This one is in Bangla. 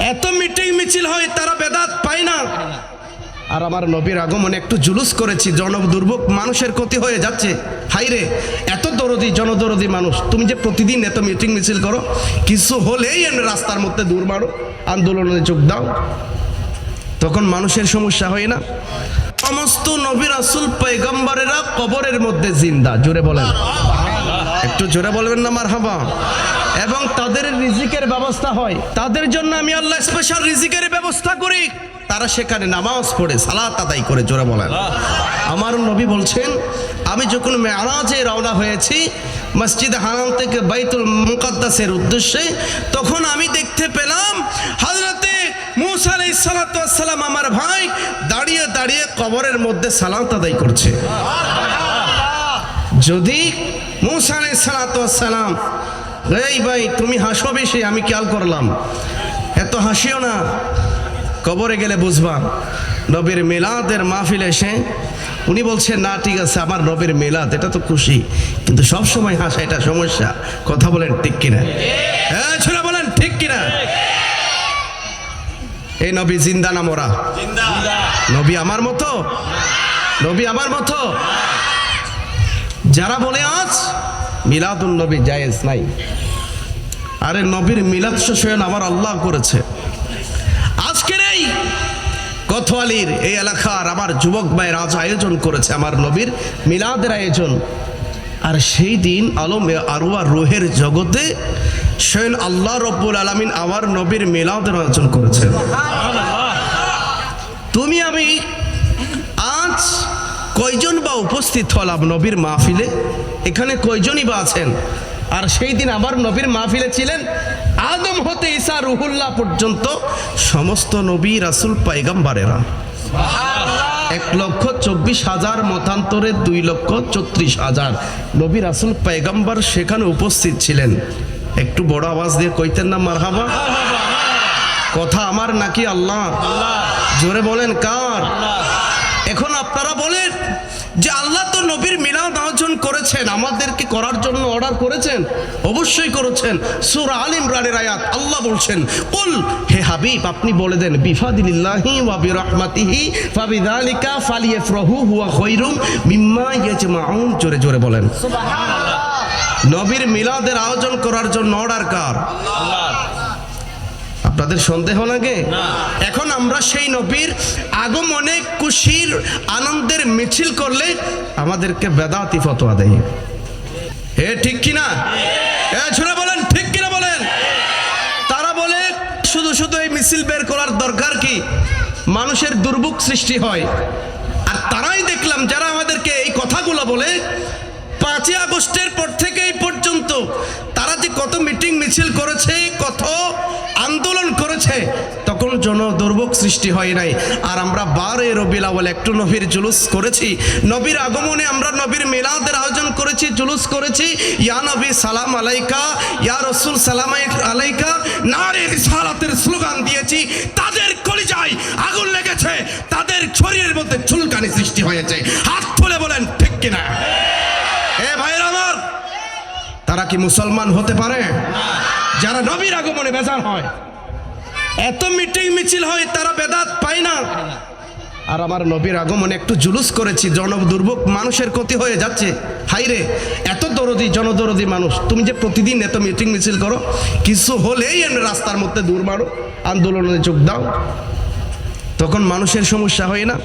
এত মিটিং মিছিল হয়, তারা বেদাত পায় না। আর আমার নবীর আগমনে একটু জুলুস করেছি জন দুর্ভোগ মানুষের ক্ষতি হয়ে যাচ্ছে। হাইরে এত দরদি, জনদরদি মানুষ। তুমি যে প্রতিদিন এত মিটিং মিছিল করো, কিছু হলেই রাস্তার মধ্যে দূর মারো, আন্দোলনে যোগ দাও। তখন মানুষের সমস্যা হয় না। সমস্ত নবী রাসুল পৈগম্বরেরা কবরের মধ্যে জিন্দা। জোরে বলেন। একটু জোরে বলবেন না মার হাবা এবং তাদের রিজিকের ব্যবস্থা হয়। তাদের জন্য আমি আল্লাহ স্পেশাল রিজিকের ব্যবস্থা করি। তারা সেখানে নামাজ পড়ে সালাত আদায় করে জোরে বলেন। আমার নবী বলছেন আমি যখন মেয়ারাজে রওনা হয়েছি মসজিদ হারাম থেকে বাইতুল মুকাদ্দাসের উদ্দেশ্যে তখন আমি দেখতে পেলাম হজরতে মুসা আলাই সালাম আমার ভাই দাঁড়িয়ে দাঁড়িয়ে কবরের মধ্যে সালাত আদায় করছে। যদি মুসা আলাই সালাম এই ভাই, তুমি হাসো বেশি, আমি খেয়াল করলাম। এত হাসিও না। কবরে গেলে বুঝবা নবীর মেলাদের মাহফিল এসে উনি বলছেন, না, ঠিক আছে, আমার নবীর মেলাদ, এটা তো খুশি। কিন্তু সব সময় হাসা, এটা সমস্যা। কথা বলেন ঠিক কিনা? হ্যাঁ ছোলা বলেন ঠিক কিনা? এই নবী জিন্দা না মোরা? নবী আমার মতো? নবী আমার মতো? যারা বলে আজ মিলাদুল নবী জায়েজ নাই। আরে নবীর মিলাদ স্বয়ং আমার আল্লাহ করেছে। আজকের এই কোতোয়ালির এই এলাকার আমার যুবক ভাইয়ের আজ আয়োজন করেছে আমার নবীর মিলাদের আয়োজন। আর সেই দিন আলম আরোয়া রোহের জগতে স্বয়ং আল্লাহ রব্বুল আলমিন আমার নবীর মিলাদের আয়োজন করেছেন তুমি আমি কয়জন বা উপস্থিত হলাম নবীর মাহফিলে? এখানে কয়জনই বা আছেন? আর সেই দিন আবার নবীর মাহফিলে ছিলেন আদম হতে ঈসা রুহুল্লাহ পর্যন্ত সমস্ত নবী রাসুল পাইগাম্বারেরা। এক লক্ষ চব্বিশ হাজার, মতান্তরে দুই লক্ষ চৌত্রিশ হাজার নবী রাসুল পাইগাম্বার সেখানে উপস্থিত ছিলেন। একটু বড় আওয়াজ দিয়ে কইতেন না, মারহাবা? কথা আমার নাকি আল্লাহ? জোরে বলেন, কার? এখন আপনারা বলেন যে আল্লাহ তো নবীর মিলাদ আয়োজন করেছেন আমাদেরকে করার জন্য অর্ডার করেছেন? অবশ্যই করেছেন। সুর আল ইমরানের আয়াত আল্লাহ বলছেন কুল হে হাবিব আপনি বলে দেন বিফাদিল্লাহি ওয়া বিরহমাতিহি ফাবিযালিকা ফালিয়াফরাহু হুয়া খায়রুম মিম্মা ইয়াজমাউন। জোরে জোরে বলেন। নবীর মিলাদের আয়োজন করার জন্য অর্ডার কার? আপনাদের সন্দেহ লাগে? এখন আমরা সেই নবীর আগমনে খুশির আনন্দের মিছিল করলে আমাদেরকে বেদাতি ফতোয়া দেয়। হে ঠিক কিনা? এ ছোড়া বলেন ঠিক কিনা বলেন? তারা বলে শুধু শুধু এই মিছিল বের করার দরকার কি? মানুষের দুর্ভোগ সৃষ্টি হয়। আর তারাই দেখলাম যারা আমাদেরকে এই কথাগুলো বলে পাঁচই আগস্টের পর থেকে এই পর্যন্ত কত মিটিং মিছিল করেছে, কত আন্দোলন করেছে, তখন জন দুর্ভোগ সৃষ্টি হয় নাই। আর আমরা বারে রবিল আওয়াল একটু নবীর জুলুস করেছি। নবীর আগমনে আমরা নবীর মিলাদের আয়োজন করেছি, জুলুস করেছি। ইয়া নবী সালাম আলাইকা, ইয়া রসুল সালাম আলাইকা, নারে রিসালাতের স্লোগান দিয়েছি, তাদের কলিজায় আগুন লেগেছে, তাদের শরীরের মধ্যে চুলকানি সৃষ্টি হয়েছে। হাত তুলে বলেন ঠিক কিনা এ ভাইয়ের আমার তারা কি মুসলমান হতে পারে? যারা নবীর আগমনে বেজার হয়, এত মিটিং মিছিল হয়, তারা বেদাত পায় না। আর আমার নবীর আগমনে একটু জুলুস করেছি জন দুর্ভোগ মানুষের ক্ষতি হয়ে যাচ্ছে। হাইরে, এত দরদি, জনদরদি মানুষ, তুমি যে প্রতিদিন এত মিটিং মিছিল করো, কিছু হলেই রাস্তার মধ্যে দূর মারো, আন্দোলনে যোগ দাও। তখন মানুষের সমস্যা হয় না।